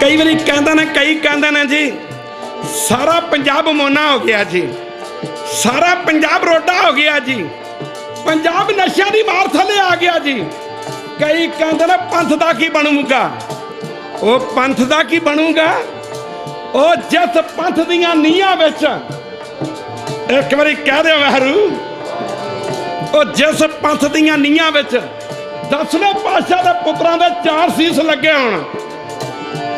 ਕਈ ਵਾਰੀ ਕਹਿੰਦਾ ਨੇ, ਕਈ ਕਹਿੰਦੇ ਨੇ ਜੀ, ਸਾਰਾ ਪੰਜਾਬ ਮੋਨਾ ਹੋ ਗਿਆ ਜੀ। ਸਾਰਾ ਪੰਜਾਬ ਰੋਡਾ ਹੋ ਗਿਆ ਜੀ। ਪੰਜਾਬ ਨਸ਼ਿਆਂ ਦੀ ਮਾਰ ਥੱਲੇ ਆ ਗਿਆ ਜੀ। ਕਈ ਕਹਿੰਦੇ ਨੇ, ਪੰਥ ਦਾ ਕੀ ਬਣੂਗਾ? ਉਹ ਪੰਥ ਦਾ ਕੀ ਬਣੂਗਾ? ਉਹ ਜਿਸ ਪੰਥ ਦੀਆਂ ਨੀਹਾਂ ਵਿੱਚ। ਇੱਕ ਵਾਰੀ ਕਹਿ ਦਿਓ ਵਹਿਰੂ ਉਹ ਜਿਸ ਪੰਥ ਦੀਆਂ ਨੀਹਾਂ ਵਿੱਚ। ਦਸਵੇਂ ਪਾਤਸ਼ਾਹ ਦੇ ਪੁੱਤਰਾਂ ਦੇ ਚਾਰ ਸੀਸ ਲੱਗੇ ਹੋਣ।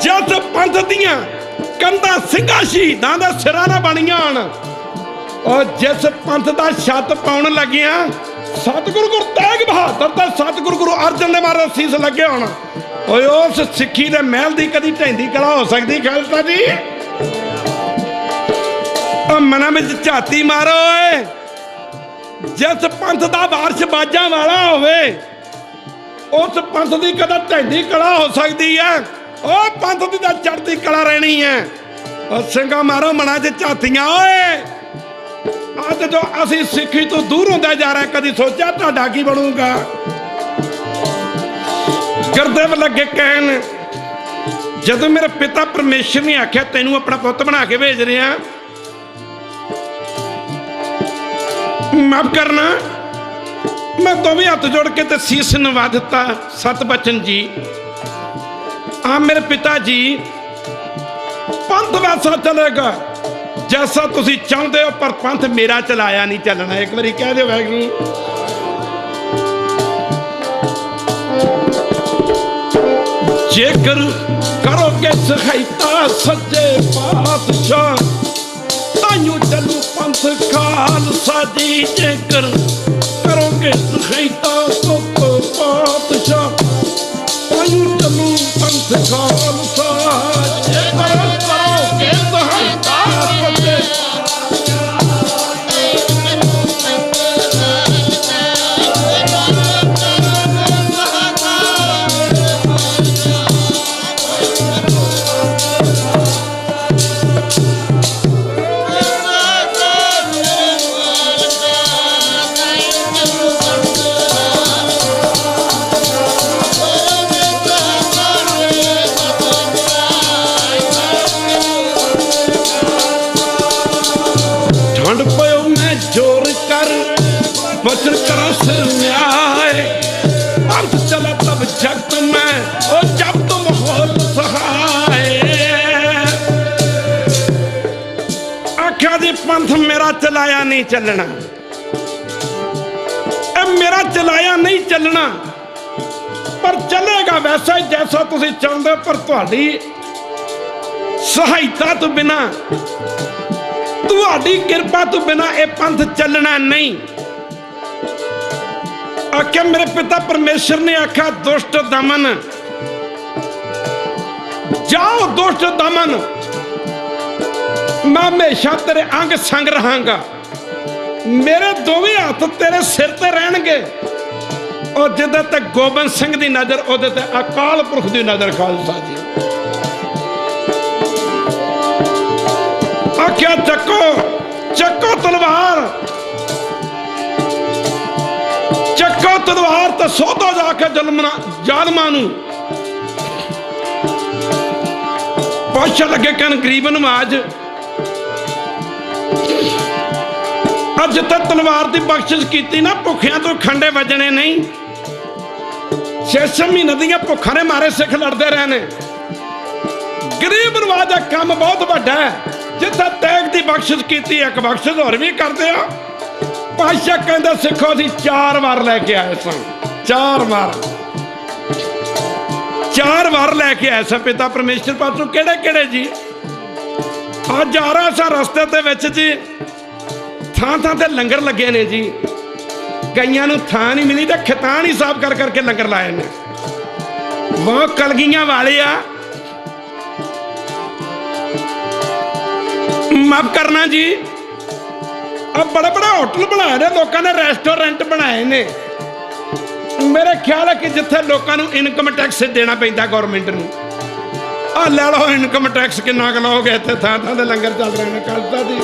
ਜਿਸ ਪੰਥ ਦੀਆਂ ਕੰਧਾਂ ਸਿੰਘਾਂ ਸ਼ਹੀਦਾਂ ਦੇ ਸਿਰਾਂ ਨਾਲ ਬਣੀਆਂ ਹੋਣ। ਉਹ ਜਿਸ ਪੰਥ ਦਾ ਛੱਤ ਪਾਉਣ ਲੱਗਿਆ, ਸਤਿਗੁਰੂ ਗੁਰੂ ਤੇਗ ਬਹਾਦਰ ਤੇ ਸਤਿਗੁਰੂ ਗੁਰੂ ਅਰਜਨ ਦੇਵ ਮਹਾਰਾਜ ਸੀਸ ਲੱਗੇ ਹੋਣ। ਓਏ ਉਸ ਸਿੱਖੀ ਦੇ ਮਹਿਲ ਦੀ ਕਦੀ ਢੈਂਦੀ ਕਲਾ ਹੋ ਸਕਦੀ, ਖਾਲਸਾ ਜੀ? ਉਹ ਮਨਾਂ ਵਿੱਚ ਝਾਤੀ ਮਾਰੋ ਓਏ। ਜਿਸ ਪੰਥ ਦਾ ਵਾਰਸ਼ ਬਾਜਾਂ ਵਾਲਾ ਹੋਵੇ ਉਸ ਪੰਥ ਦੀ ਕਦਾ ਢੈਂਦੀ ਕਲਾ ਹੋ ਸਕਦੀ ਹੈ? ਉਹ ਪੰਥ ਦੀ ਤਾਂ ਚੜ੍ਹਦੀ ਕਲਾ ਰਹਿਣੀ ਹੈ। ਉਹ ਸਿੰਘਾ ਮਾਰੋ ਮਨਾਂ 'ਚ ਝਾਤੀਆਂ, ਓਏ! ਅੱਜ ਜੋ ਅਸੀਂ ਸਿੱਖੀ ਤੋਂ ਦੂਰ ਹੁੰਦੇ ਜਾ ਰਹੇ ਕਦੀ ਸੋਚਿਆ ਤੁਹਾਡਾ ਕੀ ਬਣੂਗਾ? ਗੁਰਦੇਵ ਲੱਗੇ ਕਹਿਣ, ਜਦੋਂ ਮੇਰੇ ਪਿਤਾ ਪਰਮੇਸ਼ਰ ਨੇ ਆਖਿਆ, ਤੈਨੂੰ ਆਪਣਾ ਪੁੱਤ ਬਣਾ ਕੇ ਭੇਜ ਰਿਹਾ, ਮਾਫ ਕਰਨਾ ਮੈਂ ਦੋਵੇਂ ਹੱਥ ਜੋੜ ਕੇ ਤੇ ਸੀਸ ਨਵਾ ਦਿੱਤਾ। ਸਤ ਬਚਨ ਜੀ। ਆ ਮੇਰੇ ਪਿਤਾ ਜੀ, ਪੰਥ ਵੈਸਾ ਚੱਲੇਗਾ। ਜੈਸਾ ਤੁਸੀਂ ਚਾਹੁੰਦੇ ਹੋ, ਪਰ ਪੰਥ ਮੇਰਾ ਚਲਾਇਆ ਨਹੀਂ ਚੱਲਣਾ। ਇੱਕ ਵਾਰੀ ਕਹਿ ਦਿਓ ਵਾਹਿਗੁਰੂ। ਜੇਕਰ ਕਰੋਗੇ ਸਹਾਇਤਾ ਸੱਜੇ ਪਾਤਸ਼ਾਹ ਤਾਈਓ ਚੱਲੂ ਪੰਥ ਖਾਲਸਾ ਜੀ, ਜੇਕਰ ਕਰੋਗੇ ਚਲਾਇਆ ਨਹੀਂ ਚੱਲਣਾ। ਇਹ ਮੇਰਾ ਚਲਾਇਆ ਨਹੀਂ ਚੱਲਣਾ। ਪਰ ਚੱਲੇਗਾ ਵੈਸਾ ਹੀ ਜੈਸਾ ਤੁਸੀਂ ਚਾਹੁੰਦੇ ਪਰ ਤੁਹਾਡੀ ਸਹਾਇਤਾ ਤੋਂ ਬਿਨਾ, ਤੁਹਾਡੀ ਕਿਰਪਾ ਤੋਂ ਬਿਨਾ ਇਹ ਪੰਥ ਚੱਲਣਾ ਨਹੀਂ। ਆਖਿਆ, ਮੇਰੇ ਪਿਤਾ ਪਰਮੇਸ਼ਰ ਨੇ ਆਖਿਆ, ਦੁਸ਼ਟ ਦਮਨ। ਜਾਓ ਦੁਸ਼ਟ ਦਮਨ। ਮੈਂ ਹਮੇਸ਼ਾ ਤੇਰੇ ਅੰਗ ਸੰਗ ਰਹਾਂਗਾ। ਮੇਰੇ ਦੋਵੇਂ ਹੱਥ ਤੇਰੇ ਸਿਰ ਤੇ ਰਹਿਣਗੇ। ਉਹ ਜਿਹਦੇ ਤੇ ਗੋਬਿੰਦ ਸਿੰਘ ਦੀ ਨਜ਼ਰ, ਉਹਦੇ ਤੇ ਅਕਾਲ ਪੁਰਖ ਦੀ ਨਜ਼ਰ, ਖਾਲਸਾ ਜੀ। ਆਖਿਆ, ਚੱਕੋ ਚੱਕੋ ਤਲਵਾਰ। ਚੱਕੋ ਤਲਵਾਰ ਤੇ ਸੋਧੋ ਜਾ ਕੇ ਜ਼ਲਮਨਾ ਜ਼ਾਲਮਾਂ ਨੂੰ। ਪਾਸ਼ਾ ਲੱਗੇ ਕਨ ਗਰੀਬ ਨਵਾਜ ਅੱਜ ਜਿੱਥੇ ਤਲਵਾਰ ਦੀ ਬਖਸ਼ਿਸ਼ ਕੀਤੀ ਨਾ, ਭੁੱਖਿਆਂ ਤੋਂ ਖੰਡੇ ਵੱਜਣੇ ਨਹੀਂ। ਛੇ ਮਹੀਨੇ ਦੀਆਂ ਭੁੱਖਾਂ ਦੇ ਮਾਰੇ ਸਿੱਖ ਲੜਦੇ ਰਹੇ ਨੇ। ਗਰੀਬ ਨਵਾਜ ਦਾ ਕੰਮ ਬਹੁਤ ਵੱਡਾ ਹੈ। ਜਿੱਥੇ ਤੈਗ ਦੀ ਬਖਸ਼ਿਸ਼ ਕੀਤੀ, ਇੱਕ ਬਖਸ਼ਿਸ਼ ਹੋਰ ਵੀ ਕਰਦੇ ਆ। ਪਾਸ਼ਾ ਕਹਿੰਦਾ, ਸਿੱਖੋ, ਅਸੀਂ ਚਾਰ ਵਾਰ ਲੈ ਕੇ ਆਏ ਸਾਂ। ਚਾਰ ਵਾਰ। ਚਾਰ ਵਾਰ ਲੈ ਕੇ ਆਏ ਸਾਂ ਪਿਤਾ ਪਰਮੇਸ਼ਰ ਪਾਸੋਂ। ਕਿਹੜੇ ਕਿਹੜੇ ਜੀ? ਅੱਜ ਆ ਰਹਾ ਸਾਂ ਰਸਤੇ ਦੇ ਵਿੱਚ ਜੀ ਥਾਂ ਥਾਂ ਤੇ ਲੰਗਰ ਲੱਗੇ ਨੇ ਜੀ। ਕਈਆਂ ਨੂੰ ਥਾਂ ਨਹੀਂ ਮਿਲੀ ਤਾਂ ਖਿਤਾਨ ਹੀ ਸਾਫ਼ ਕਰ ਕਰਕੇ ਲੰਗਰ ਲਾਏ ਨੇ। ਬਹੁਤ ਕਲਗੀਆਂ ਵਾਲੇ ਆ। ਮਾਫ ਕਰਨਾ ਜੀ। ਆ ਬੜੇ ਬੜੇ ਹੋਟਲ ਬਣਾਏ ਨੇ, ਲੋਕਾਂ ਨੇ ਰੈਸਟੋਰੈਂਟ ਬਣਾਏ ਨੇ। ਮੇਰੇ ਖਿਆਲ ਹੈ ਕਿ ਜਿੱਥੇ ਲੋਕਾਂ ਨੂੰ ਇਨਕਮ ਟੈਕਸ ਦੇਣਾ ਪੈਂਦਾ ਗਵਰਨਮੈਂਟ ਨੂੰ। ਆ ਲੈ ਲਓ ਇਨਕਮ ਟੈਕਸ ਕਿੰਨਾ ਕੁ ਲਓਗੇ, ਇੱਥੇ ਥਾਂ ਥਾਂ ਤੇ ਲੰਗਰ ਚੱਲ ਰਹੇ ਨੇ ਖਾਲਸਾ ਜੀ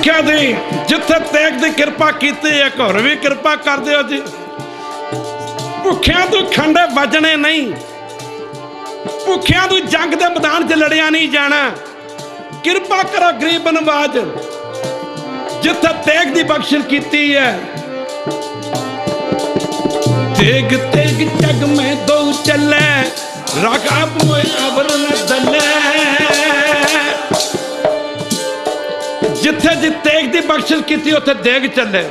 ਆਖਿਆ ਜੀ ਜਿੱਥੇ ਤੇਗ ਦੀ ਕਿਰਪਾ ਕੀਤੀ ਹੈ ਘਰ ਵੀ ਕਿਰਪਾ ਕਰਦੇ ਹੋ ਜੀ। ਭੁੱਖਿਆਂ ਤੋਂ ਖੰਡੇ ਵੱਜਣੇ ਨਹੀਂ। ਭੁੱਖਿਆਂ ਤੋਂ ਜੰਗ ਦੇ ਮੈਦਾਨ 'ਚ ਲੜਿਆ ਨਹੀਂ ਜਾਣਾ। ਕਿਰਪਾ ਕਰੋ ਗਰੀਬ ਨਵਾਜ। ਜਿੱਥੇ ਤੇਗ ਦੀ ਬਖਸ਼ਿਸ਼ ਕੀਤੀ ਹੈ। ਤੇਗ ਤੇਗ ਜਗ ਮੈਂ ਦੋ ਚੱਲੇ। ਰਗਾਬ ਮੋਏ ਅਬਰ ਦੀ ਬਖਸ਼ਿਸ਼ ਕੀਤੀ, ਉੱਥੇ ਦੇਗ ਚੱਲੇ।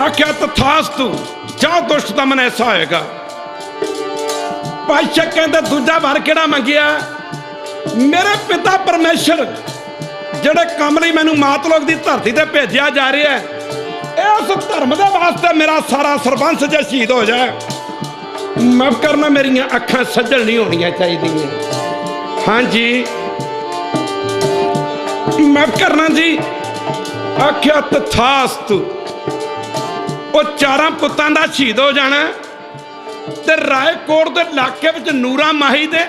ਆਖਿਆ ਤਥਾਸਤੂ ਜਾ ਦੁਸ਼ਟ ਦਾ ਮਨ ਐਸਾ ਹੋਏਗਾ? ਪਾਸ਼ਾ ਕਹਿੰਦਾ, ਦੂਜਾ ਵਾਰ ਕਿਹੜਾ ਮੰਗਿਆ? ਮੇਰੇ ਪਿਤਾ ਪਰਮੇਸ਼ਰ, ਜਿਹੜੇ ਕੰਮ ਲਈ ਮੈਨੂੰ ਮਾਤਲੋਕ ਦੀ ਧਰਤੀ ਤੇ ਭੇਜਿਆ ਜਾ ਰਿਹਾ ਹੈ ਇਸ ਧਰਮ ਦੇ ਵਾਸਤੇ ਮੇਰਾ ਸਾਰਾ ਸਰਬੰਸ ਜੇ ਸ਼ਹੀਦ ਹੋ ਜਾਏ। ਮਾਫ ਕਰਨਾ, ਮੇਰੀਆਂ ਅੱਖਾਂ ਸੱਜਣ ਨਹੀਂ ਹੋਣੀਆਂ ਚਾਹੀਦੀਆਂ। ਹਾਂਜੀ। ਮਾਫ ਕਰਨਾ ਜੀ ਆਖਿਆ ਤਥਾਸਤੂ। ਉਹ ਚਾਰਾਂ ਪੁੱਤਾਂ ਦਾ ਸ਼ਹੀਦ ਹੋ ਜਾਣਾ ਤੇ ਰਾਏਕੋਟ ਦੇ ਇਲਾਕੇ ਵਿੱਚ ਨੂਰਾ ਮਾਹੀ ਦੇ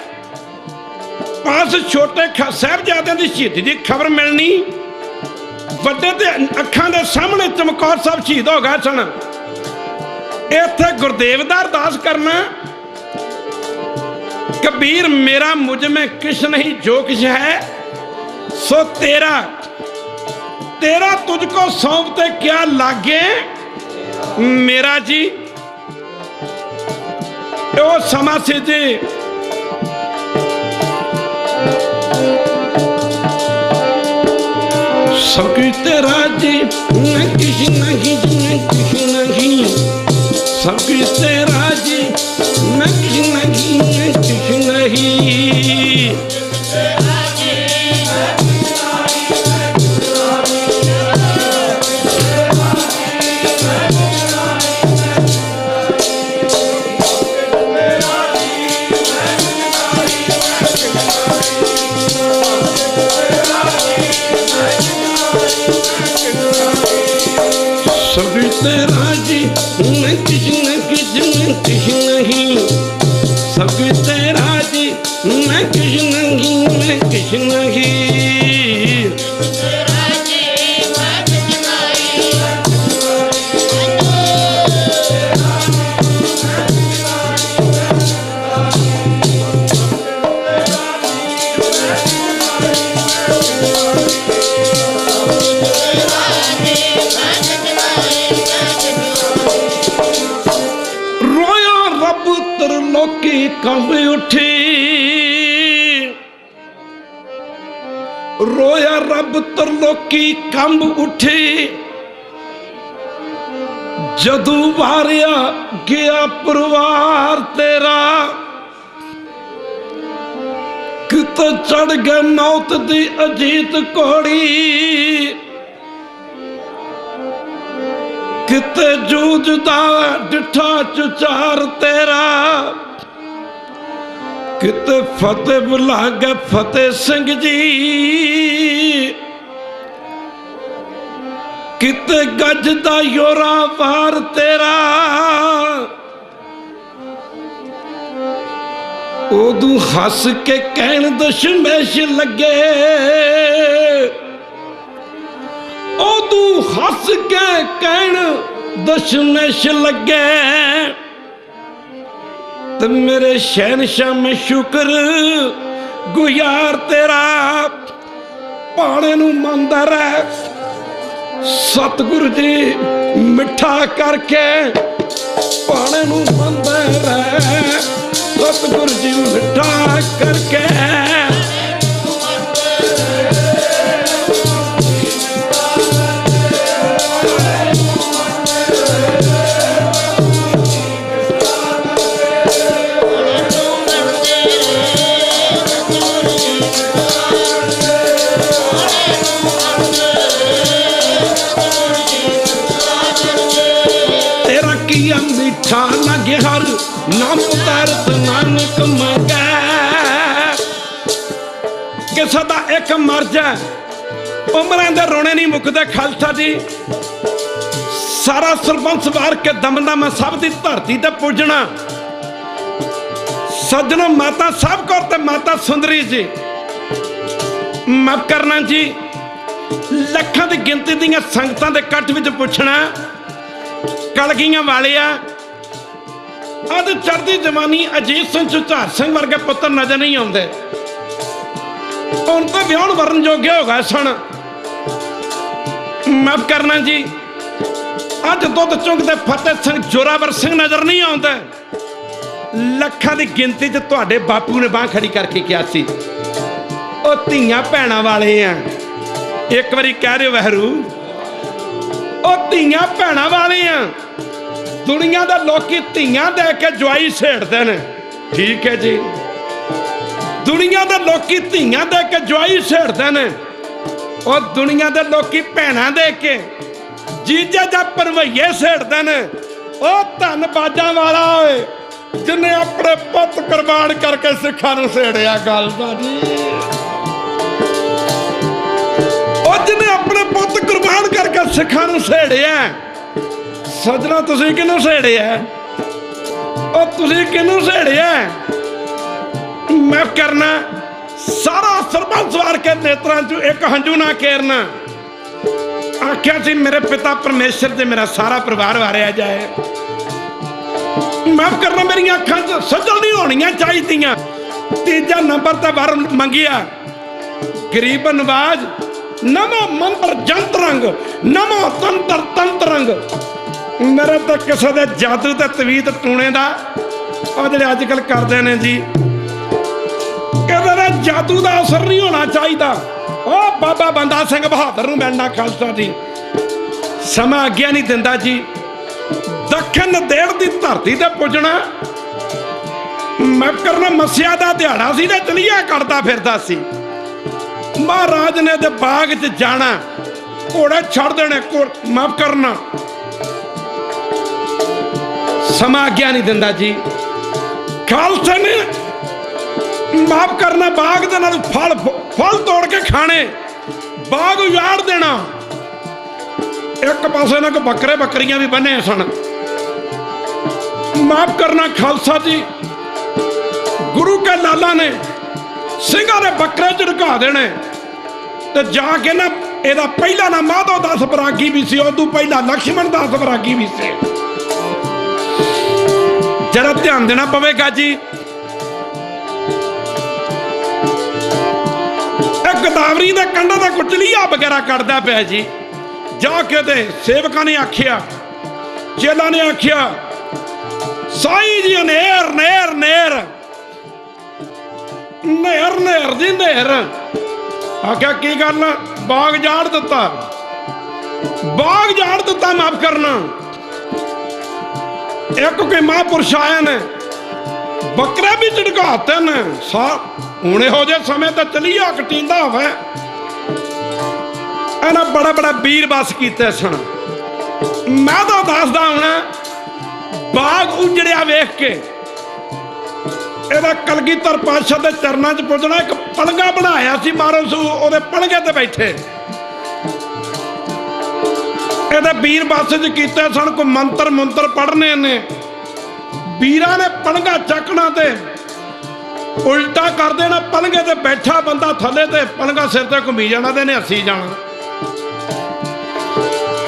ਪਾਸ ਛੋਟੇ ਸਾਹਿਬਜ਼ਾਦਿਆਂ ਦੀ ਸ਼ਹੀਦੀ ਦੀ ਖਬਰ ਮਿਲਣੀ। ਵੱਡੇ ਤੇ ਅੱਖਾਂ ਦੇ ਸਾਹਮਣੇ ਚਮਕੌਰ ਸਾਹਿਬ ਸ਼ਹੀਦ ਹੋ ਗਏ ਸਨ। ਇੱਥੇ ਗੁਰਦੇਵ ਦਾ ਅਰਦਾਸ ਕਰਨਾ ਕਬੀਰ, ਮੇਰਾ ਮੁਝ में ਕਿਛ ਨਹੀਂ ਜੋ ਕਿਛ ਹੈ, ਸੋ ਤੇਰਾ ਤੇਰਾ ਤੁਝ ਕੋ ਸੌਂਪ ਤੇ ਲਾਗੇ? ਮੇਰਾ ਜੀ, ਉਹ ਸਮਾਂ ਸੀ ਜੀ। ਸਭ ਕੁਝ ਤੇਰਾ ਜੀ ਨਾ ਕਿਛ ਨਹੀਂ ਨਾ ਕਿਛ ਸਭ ਕੁਝ ਤੇਰਾ ਜੀ ਨਾ ਕਿਛ ਨਾ ਕਿਛ ਨਾ ਕਿਛ ਨਹੀਂ ਸਭ ਕੁਝ ਤੇਰਾ ਜੀ ਨਾ ਕੰਬ ਉੱਠੀ। ਰੋਇਆ ਰੱਬ ਤਰਲੋਕੀ ਕੰਬ ਉੱਠੀ। ਜਦੋਂ ਵਾਰਿਆ ਗਿਆ ਪਰਿਵਾਰ ਤੇਰਾ, ਕਿਤੇ ਚੜ ਗਿਆ ਨੌਤ ਦੀ ਅਜੀਤ ਕੋੜੀ ਕਿਤੇ ਜੂਝਦਾ ਡਿਠਾ ਚੁਚਾਰ ਤੇਰਾ ਕਿਤੇ ਫਤਿਹ ਬੁਲਾ ਗਿਆ ਫਤਿਹ ਸਿੰਘ ਜੀ। ਕਿੱਤੇ ਗੱਜ ਦਾ ਯੋਰਾ ਵਾਰ ਤੇਰਾ। ਉਦੋਂ ਹੱਸ ਕੇ ਕਹਿਣ ਦਸ਼ਮੇਸ਼ ਲੱਗੇ। ਉਦੋਂ ਹੱਸ ਕੇ ਕਹਿਣ ਦਸ਼ਮੇਸ਼ ਲੱਗੇ। ਤੇ ਮੇਰੇ ਸ਼ਹਿਨशाह ਮੈਂ ਸ਼ੁਕਰ ਗੁਜ਼ਾਰ ਤੇਰਾ। ਪਾਣੇ ਨੂੰ ਮੰਨਦਾ ਰਹਿ। ਸਤਿਗੁਰੂ ਜੀ ਮਿੱਠਾ ਕਰਕੇ ਪਾਣੇ ਨੂੰ ਮੰਨਦਾ ਰਹਿ। ਸਤਿਗੁਰੂ ਜੀ ਮਿੱਠਾ ਕਰਕੇ ਕਿਸੇ ਦਾ ਇੱਕ ਮਰ ਜਾ ਉਮਰਾਂ ਦੇ ਰੋਣੇ ਨਹੀਂ ਮੁੱਕਦੇ, ਖਾਲਸਾ ਜੀ। ਸਾਰਾ ਸਰਬੰਸ ਵਾਰ ਕੇ ਦਮਦਮਾ ਸਭ ਦੀ ਧਰਤੀ ਤੇ ਪੁੱਜਣਾ। ਸੱਜਣੋ, ਮਾਤਾ ਸਭ ਕੌਰ ਤੇ ਮਾਤਾ ਸੁੰਦਰੀ ਜੀ। ਮਾਫ ਕਰਨਾ ਜੀ। ਲੱਖਾਂ ਦੀ ਗਿਣਤੀ ਦੀਆਂ ਸੰਗਤਾਂ ਦੇ ਇਕੱਠ ਵਿੱਚ ਪੁੱਛਣਾ। ਕਲਗੀਆਂ ਵਾਲਿਆ। ਅੱਜ ਚੜਦੀ ਜਵਾਨੀ ਅਜੀਤ ਸਿੰਘ ਝੁਝਾਰ ਸਿੰਘ ਵਰਗੇ ਪੁੱਤਰ ਨਜ਼ਰ ਨਹੀਂ ਆਉਂਦੇ। ਹੁਣ ਤਾਂ ਵਿਆਹਣ ਵਰਨ ਜੋਗੇ ਹੋ ਗਏ ਸਨ ਮਾਫ ਕਰਨਾ ਜੀ। ਅੱਜ ਦੁੱਧ ਚੁੰਗਦੇ ਫਤਿਹ ਸਿੰਘ ਜੋਰਾਵਰ ਸਿੰਘ ਨਜ਼ਰ ਨਹੀਂ ਆਉਂਦੇ। ਲੱਖਾਂ ਦੀ ਗਿਣਤੀ 'ਚ ਤੁਹਾਡੇ ਬਾਪੂ ਨੇ ਬਾਹ ਖੜੀ ਕਰਕੇ ਕਿਹਾ ਸੀ। ਉਹ ਧੀਆਂ ਭੈਣਾਂ ਵਾਲੇ ਆ। ਇੱਕ ਵਾਰੀ ਕਹਿ ਦਿਓ ਵਹਿਰੂ। ਉਹ ਧੀਆਂ ਭੈਣਾਂ ਵਾਲੇ ਆ। ਦੁਨੀਆ ਦਾ ਲੋਕੀ ਧੀਆਂ ਦੇ ਕੇ ਜਵਾਈ ਛੇੜਦੇ ਨੇ। ਠੀਕ ਹੈ ਜੀ। ਦੁਨੀਆ ਦੇ ਲੋਕੀ ਧੀਆਂ ਦੇ ਕੇ ਜਵਾਈ ਛੇੜਦੇ ਨੇ। ਉਹ ਦੁਨੀਆ ਦੇ ਲੋਕੀ ਭੈਣਾਂ ਦੇ ਕੇ ਜੀਜਾ ਜਾਂ ਪਰਵਈਏ ਛੇੜਦੇ ਨੇ। ਉਹ ਧੰਨ ਵਾਲਾ ਓਏ, ਜਿਨੇ ਆਪਣੇ ਪੁੱਤ ਕੁਰਬਾਨ ਕਰਕੇ ਸਿੱਖਾਂ ਨੂੰ ਛੇੜਿਆ ਗੱਲ ਦਾ ਜੀ। ਉਹ ਜਿਹਨੇ ਆਪਣੇ ਪੁੱਤ ਕੁਰਬਾਨ ਕਰਕੇ ਸਿੱਖਾਂ ਨੂੰ ਛੇੜਿਆ ਸੱਜਣਾ ਤੁਸੀਂ ਕਿਹਨੂੰ ਛੇੜਿਆ ਉਹ ਤੁਸੀਂ ਕਿਹਨੂੰ ਛੇੜਿਆ ਮੈਂ ਕਰਨਾ। ਸਾਰਾ ਸਰਬੰਸ ਵਾਰ ਕੇ ਨੇਤਰਾਂ 'ਚ ਇੱਕ ਹੰਝੂ ਨਾ ਕੇਰਨਾ। ਆਖਿਆ ਸੀ, ਮੇਰੇ ਪਿਤਾ ਪਰਮੇਸ਼ਰ ਤੇ ਮੇਰਾ ਸਾਰਾ ਪਰਿਵਾਰ ਵਾਰਿਆ ਜਾਏ। ਮਾਫ ਕਰਨਾ, ਮੇਰੀਆਂ ਅੱਖਾਂ 'ਚ ਸੱਜਲ ਨਹੀਂ ਹੋਣੀਆਂ ਚਾਹੀਦੀਆਂ। ਤੀਜਾ ਨੰਬਰ ਤੇ ਵਰ ਮੰਗਿਆ। ਗਰੀਬ ਨਵਾਜ ਨਮੋ ਮੰਤਰ ਜੰਤਰੰਗ ਨਮੋ ਤੰਤਰ ਤੰਤਰੰਗ ਮੇਰੇ ਤੇ ਕਿਸੇ ਦੇ ਜਾਦੂ ਤੇ ਤਵੀਤ ਟੂਣੇ ਦਾ। ਉਹ ਜਿਹੜੇ ਅੱਜ ਕੱਲ ਕਰਦੇ ਨੇ ਜੀ ਜਾਦੂ ਦਾ ਅਸਰ ਨਹੀਂ ਹੋਣਾ ਚਾਹੀਦਾ। ਉਹ ਬਾਬਾ ਬੰਦਾ ਸਿੰਘ ਬਹਾਦਰ ਨੂੰ ਮਿਲਣਾ ਖਾਲਸਾ ਜੀ। ਸਮਾਂ ਅੱਗੇ ਨਹੀਂ ਦਿੰਦਾ ਜੀ। ਦੱਖਣ ਦੇੜ ਦੀ ਧਰਤੀ ਤੇ ਪੁੱਜਣਾ। ਮੈਂ ਕਰਨਾ ਮਸਿਆ ਦਾ ਦਿਹਾੜਾ ਸੀ ਤੇ ਚਲੀਆ ਕਰਦਾ ਫਿਰਦਾ ਸੀ। ਮਹਾਰਾਜ ਨੇ ਤੇ ਬਾਗ 'ਚ ਜਾਣਾ। ਘੋੜੇ ਛੱਡ ਦੇਣੇ ਮਾਫ ਕਰਨਾ। ਸਮਾਂ ਅੱਗੇ ਨਹੀਂ ਦਿੰਦਾ ਜੀ। ਖਾਲਸੇ ਨੇ ਮਾਫ ਕਰਨਾ, ਬਾਗ ਦੇ ਨਾਲ ਫਲ ਫਲ ਤੋੜ ਕੇ ਖਾਣੇ। ਬਾਗ ਉਜਾੜ ਦੇਣਾ। ਇੱਕ ਪਾਸੇ ਨਾਲ ਬੱਕਰੇ ਬੱਕਰੀਆਂ ਵੀ ਬੰਨੇ ਸਨ। ਮਾਫ ਕਰਨਾ ਖਾਲਸਾ ਜੀ। ਗੁਰੂ ਕੇ ਲਾਲਾ ਨੇ ਸਿੰਘਾਂ ਦੇ ਬੱਕਰੇ ਚ ਦੇਣੇ। ਤੇ ਜਾ ਕੇ ਨਾ ਇਹਦਾ ਪਹਿਲਾ ਨਾ ਮਾਧੋ ਦਾਸ ਬਰਾਗੀ ਵੀ ਸੀ, ਉਦੋਂ ਪਹਿਲਾਂ ਲక్ష్ਮਣ ਦਾਸ ਬਰਾਗੀ ਵੀ ਸੀ। ਜਰਾ ਧਿਆਨ ਦੇਣਾ ਪਵੇਗਾ ਜੀ। ਗਦਾਵਰੀ ਦੇ ਕੰਡਾ ਦਾ ਕੁਚਲੀਆ ਵਗੈਰਾ ਕੱਢਦਾ ਪਿਆ ਜੀ। ਜਾ ਕੇ ਤੇ ਸੇਵਕਾਂ ਨੇ ਆਖਿਆ ਚੇਲਾ ਨੇ ਆਖਿਆ, ਸਾਈ ਜੀ ਨੇਰ ਨੇਰ। ਨੇਰ ਨਹਿਰ ਨਹਿਰ ਜੀ ਨਹਿਰ ਆਖਿਆ, ਕੀ ਗੱਲ? ਬਾਗ ਜਾੜ ਦਿੱਤਾ। ਬਾਗ ਜਾੜ ਦਿੱਤਾ, ਮਾਫ ਕਰਨਾ। ਇੱਕ ਕੋਈ ਮਹਾਂਪੁਰਸ਼ ਆਇਆ ਨੇ ਬੱਕਰੇ ਵੀ ਝੜਕਾਤੇ ਨੇ ਸਾ ਹੁਣ ਇਹੋ ਜਿਹੇ ਸਮੇਂ ਤਾਂ ਚਲੀਆ ਕਟਿੰਦਾ ਹੋਵੇ। ਇਹਨਾਂ ਬੜਾ ਬੜਾ ਵੀਰ ਬਸ ਕੀਤੇ ਸਨ। ਮੈਂ ਤਾਂ ਦੱਸਦਾ ਹੁਣ, ਬਾਗ ਉਜੜਿਆ ਵੇਖ ਕੇ। ਇਹਦਾ ਕਲਗੀਧਰ ਪਾਤਸ਼ਾਹ ਦੇ ਚਰਨਾਂ 'ਚ ਪੁੱਜਣਾ, ਇੱਕ ਪਲਗਾ ਬਣਾਇਆ ਸੀ ਮਾਰੋ ਸੂ, ਉਹਦੇ ਪਲੰਗੇ ਤੇ ਬੈਠੇ। ਇਹਦੇ ਵੀਰ ਬਾਸ 'ਚ ਕੀਤੇ ਸਨ ਕੋ ਮੰਤਰ ਮੰਤਰ ਪੜਨੇ ਨੇ। ਵੀਰਾਂ ਨੇ ਪਲੰਗਾ ਚੱਕਣਾ ਤੇ ਉਲਟਾ ਕਰ ਦੇਣਾ ਪਲੰਗੇ ਤੇ ਬੈਠਾ ਬੰਦਾ ਥੱਲੇ ਤੇ ਪਲੰਗਾ ਸਿਰ ਤੇ ਘੁੰਮੀ ਜਾਣਾ ਤੇ ਨੇ ਹੱਸੀ ਜਾਣਾ।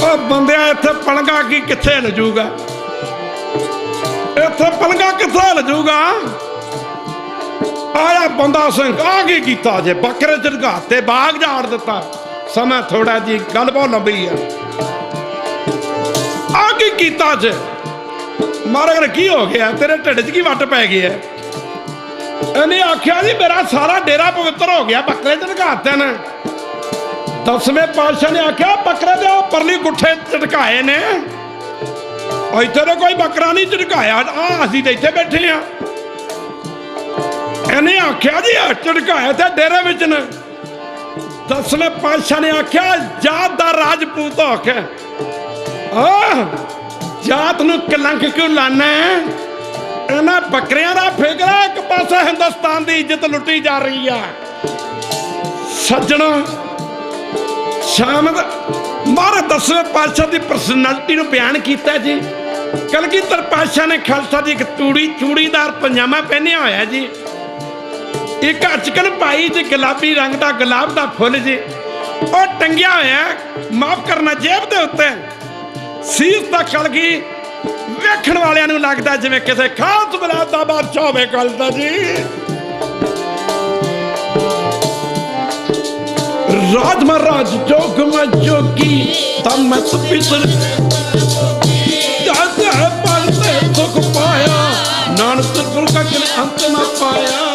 ਉਹ ਬੰਦਿਆ ਇੱਥੇ ਪਲੰਗਾ ਕੀ ਕਿੱਥੇ ਲਜੂਗਾ ਇੱਥੇ ਪਲੰਗਾ ਕਿੱਥੇ ਲਜੂਗਾ ਆਇਆ ਬੰਦਾ ਸਿੰਘ ਆ ਕੀ ਕੀਤਾ ਜੇ, ਬੱਕਰੇ ਝੜਕਾਤੇ ਬਾਗ ਝਾੜ ਦਿੱਤਾ। ਸਮਾਂ ਥੋੜਾ ਜੀ, ਗੱਲ ਬਹੁਤ ਲੰਬੀ ਆ। ਆ ਕੀ ਕੀਤਾ ਜੇ? ਮਾਰੇ ਕੀ ਹੋ ਗਿਆ? ਤੇਰੇ ਢਿੱਡ 'ਚ ਕੀ ਵੱਟ ਪੈ ਗਈ ਹੈ ਇਹਨੇ ਆਖਿਆ ਜੀ, ਮੇਰਾ ਸਾਰਾ ਡੇਰਾ ਪਵਿੱਤਰ ਹੋ ਗਿਆ, ਬੱਕਰੇ ਝੜਕਾਤੇ ਨੇ ਦਸਵੇਂ ਪਾਤਸ਼ਾਹ ਨੇ ਆਖਿਆ, ਬੱਕਰੇ ਦੇ ਪਰਲੀ ਗੁੱਠੇ ਝਟਕਾਏ ਨੇ। ਇੱਥੇ ਤਾਂ ਕੋਈ ਬੱਕਰਾ ਨਹੀਂ ਝਟਕਾਇਆ ਆ ਅਸੀਂ ਤਾਂ ਇੱਥੇ ਬੈਠੇ ਆ। ਇਹਨੇ ਆਖਿਆ ਜੀ ਆ ਝਟਕਾਇਆ ਤੇ ਡੇਰੇ ਵਿੱਚ ਨੇ। ਦਸਵੇਂ ਪਾਤਸ਼ਾਹ ਨੇ ਆਖਿਆ ਜਾਤ ਦਾ ਰਾਜਪੂਤ ਹੋ ਕੇ। ਆ ਜਾਤ ਨੂੰ ਕਲੰਕ ਕਿਉਂ ਲਾਣਾ ਇਹਨਾਂ ਬੱਕਰਿਆਂ ਦਾ ਫਿਕਰ ਇੱਕ ਪਾਸੇ ਹਿੰਦੁਸਤਾਨ ਦੀ ਇੱਜ਼ਤ ਲੁੱਟੀ ਜਾ ਰਹੀ ਆ। ਸੱਜਣਾ ਸ਼ਾਮ ਦਾ ਮਾਰੇ ਦਸਵੇਂ ਪਾਤਸ਼ਾਹ ਦੀ ਪਰਸਨੈਲਿਟੀ ਨੂੰ ਬਿਆਨ ਕੀਤਾ ਜੀ। ਕਲਗੀਧਰ ਪਾਤਸ਼ਾਹ ਨੇ ਖਾਲਸਾ ਦੀ ਇੱਕ ਤੂੜੀ, ਚੂੜੀਦਾਰ ਪਜਾਮਾ ਪਹਿਨਿਆ ਹੋਇਆ ਜੀ। ਇੱਕ ਅਚਕਨ ਭਾਈ ਜੀ, ਗੁਲਾਬੀ ਰੰਗ ਦਾ ਗੁਲਾਬ ਦਾ ਫੁੱਲ ਜੀ। ਉਹ ਟੰਗਿਆ ਹੋਇਆ, ਮਾਫ ਕਰਨਾ ਜੇਬ ਦੇ ਉੱਤੇ। ਸੀਸ ਦਾ ਕਲਗੀ ਵੇਖਣ ਵਾਲਿਆਂ ਨੂੰ ਲੱਗਦਾ ਜਿਵੇਂ ਕਿਸੇ ਖਾਸ ਬਲਾਦ ਦਾ ਬਾਦਸ਼ਾਹ ਹੋਵੇ ਗੱਲ ਦਾ ਜੀ। ਰਾਜ ਮਹਾਰਾਜ ਜੋਗ ਮੈਂ ਜੋਗੀ ਤਮਤ ਪਿਤਰ ਦਾਦਾ ਪੰਤੇ ਸੁਖ ਪਾਇਆ, ਨਾਨਕ ਗੁਰ ਕਾ ਅੰਤ ਨਾ ਪਾਇਆ।